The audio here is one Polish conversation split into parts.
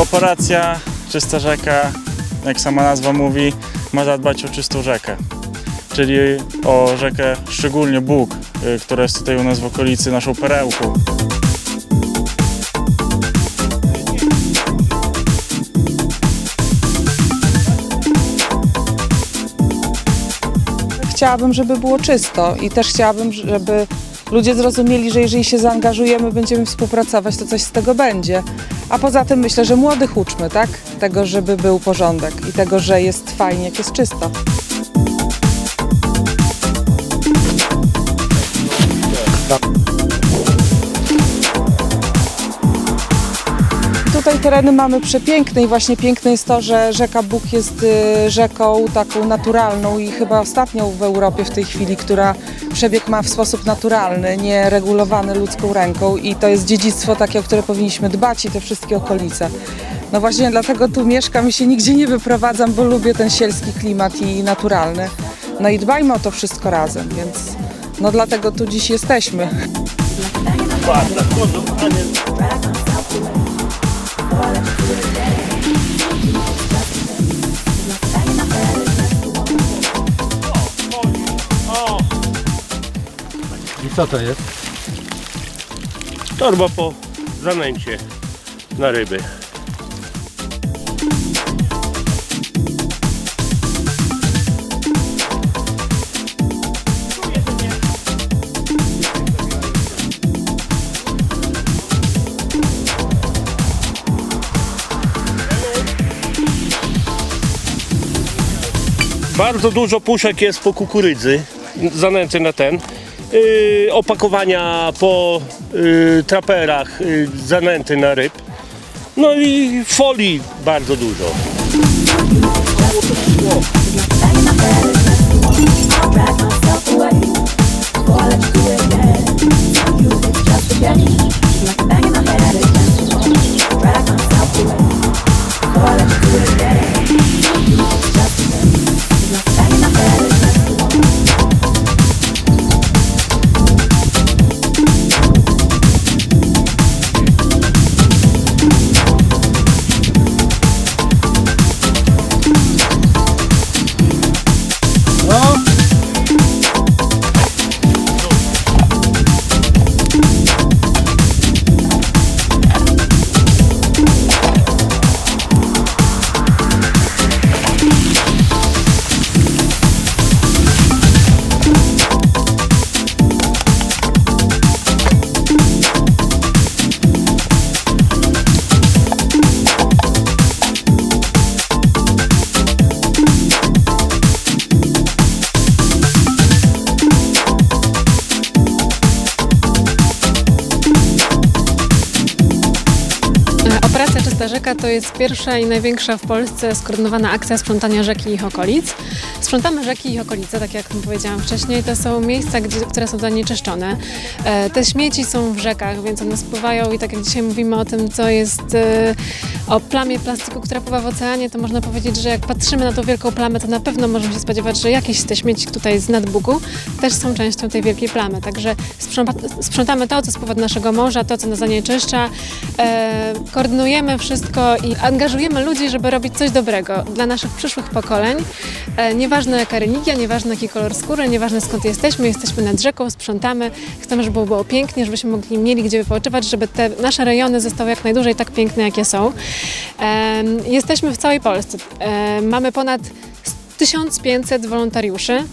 Operacja Czysta Rzeka, jak sama nazwa mówi, ma zadbać o czystą rzekę. Czyli o rzekę szczególnie Bóg, y, która jest tutaj u nas w okolicy naszą perełką. Chciałabym, żeby było czysto i też chciałabym, żeby ludzie zrozumieli, że jeżeli się zaangażujemy, będziemy współpracować, to coś z tego będzie. A poza tym myślę, że młodych uczmy, tak? Tego, żeby był porządek i tego, że jest fajnie, jak jest czysto. Tereny mamy przepiękne i właśnie piękne jest to, że rzeka Bóg jest y, rzeką taką naturalną i chyba ostatnią w Europie w tej chwili, która przebieg ma w sposób naturalny, nie regulowany ludzką ręką i to jest dziedzictwo takie, o które powinniśmy dbać i te wszystkie okolice. No właśnie dlatego tu mieszkam i się nigdzie nie wyprowadzam, bo lubię ten sielski klimat i naturalny. No i dbajmy o to wszystko razem, więc no dlatego tu dziś jesteśmy. I co to jest? Torba po zanęcie na ryby. Bardzo dużo puszek jest po kukurydzy, zanęty na ten. Yy, opakowania po yy, traperach, yy, zanęty na ryb. No i folii bardzo dużo. Rzeka to jest pierwsza i największa w Polsce skoordynowana akcja sprzątania rzeki i ich okolic. Sprzątamy rzeki i okolice, tak jak powiedziałam wcześniej. To są miejsca, gdzie, które są zanieczyszczone. E, Te śmieci są w rzekach, więc one spływają i tak jak dzisiaj mówimy o tym, co jest e, o plamie plastiku, która pływa w oceanie, to można powiedzieć, że jak patrzymy na tą wielką plamę, to na pewno możemy się spodziewać, że jakieś tych śmieci tutaj z nadbugu też są częścią tej wielkiej plamy. Także sprząta- sprzątamy to, co z powodu naszego morza, to, co nas zanieczyszcza. E, koordynujemy wszystko i angażujemy ludzi, żeby robić coś dobrego dla naszych przyszłych pokoleń. E, nieważne jaka religia, nieważne jaki kolor skóry, nieważne skąd jesteśmy, jesteśmy nad rzeką, sprzątamy. Chcemy, żeby było pięknie, żebyśmy mogli mieli gdzie wypoczywać, żeby te nasze rejony zostały jak najdłużej tak piękne, jakie są. Jesteśmy w całej Polsce. E, mamy ponad 1500 wolontariuszy.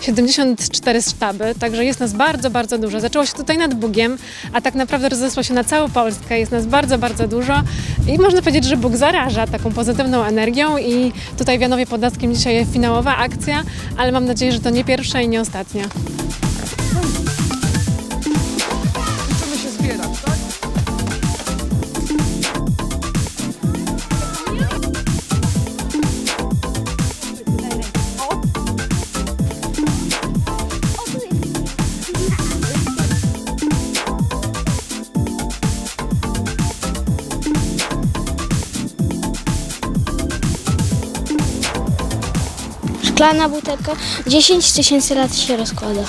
74 sztaby, także jest nas bardzo, bardzo dużo. Zaczęło się tutaj nad Bugiem, a tak naprawdę rozesło się na całą Polskę. Jest nas bardzo, bardzo dużo i można powiedzieć, że Bóg zaraża taką pozytywną energią i tutaj w Janowie Podlaskim dzisiaj jest finałowa akcja, ale mam nadzieję, że to nie pierwsza i nie ostatnia. Szklana butelka 10 tysięcy lat się rozkłada.